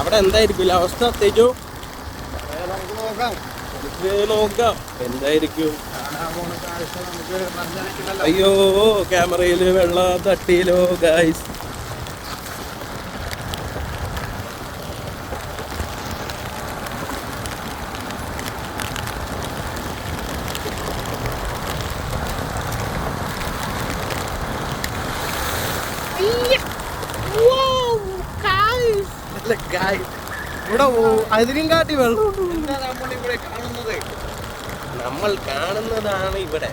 അവിടെ എന്തായിരിക്കും? അവസ്ഥ തേജോ നമുക്ക് നോക്കാം. എന്തായിരിക്കും? അയ്യോ ക്യാമറയിൽ വെള്ളം തട്ടിയിലോ ഗായ്സ് ഇവിടെ അതിനും കാട്ടി വെള്ളം എന്താ നമ്മൾ ഇവിടെ കാണുന്നത്? നമ്മൾ കാണുന്നതാണ് ഇവിടെ.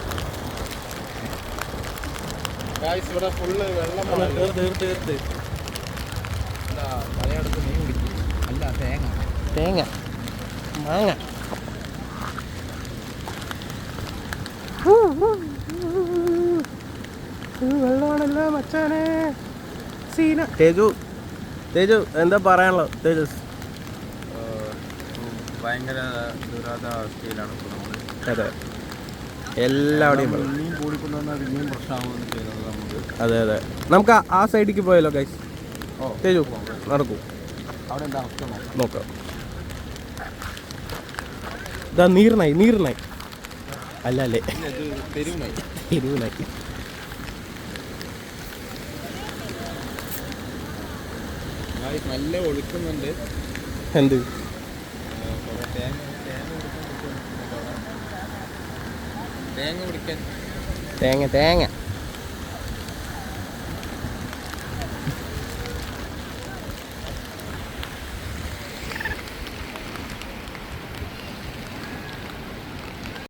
ഇവിടെ ഫുള്ള് വെള്ളമാണ് തീർത്ത് തീർത്ത് പലയിടത്ത് മീൻ പിടിക്കും. അല്ല തേങ്ങ. തേങ്ങ. മാങ്ങ. വെള്ളമാണല്ലോ മച്ചാനെ. സീന. തേജു തേജു എന്താ പറയാനുള്ളത്? തേജസ്. ഭയങ്കര ദുരാവസ്ഥയിലാണ് ഇപ്പോൾ നമ്മൾ. അതെ. എല്ലാവിടെയും വെള്ളം മീൻ കൂടിക്കൊണ്ടുവന്നാൽ പിന്നെയും പ്രശ്നമാകുമെന്ന് ചെയ്യുന്നത് നമുക്ക്. അതെ അതെ. നമുക്ക് ആ- ആ സൈഡിലേക്ക് പോയാലോ ഗൈസ് ഓ തേജു നടക്കൂ. അവിടെ എന്താ അവസ്ഥ നോക്കാം. നോക്കാം. ഇതാ നീർനായി നീർനായി. അല്ല അല്ലേ തെരുവുമായി എരിവുനായി നല്ല ഒഴുക്കുന്നുണ്ട്. എന്ത്? തേങ്ങ തേങ്ങ.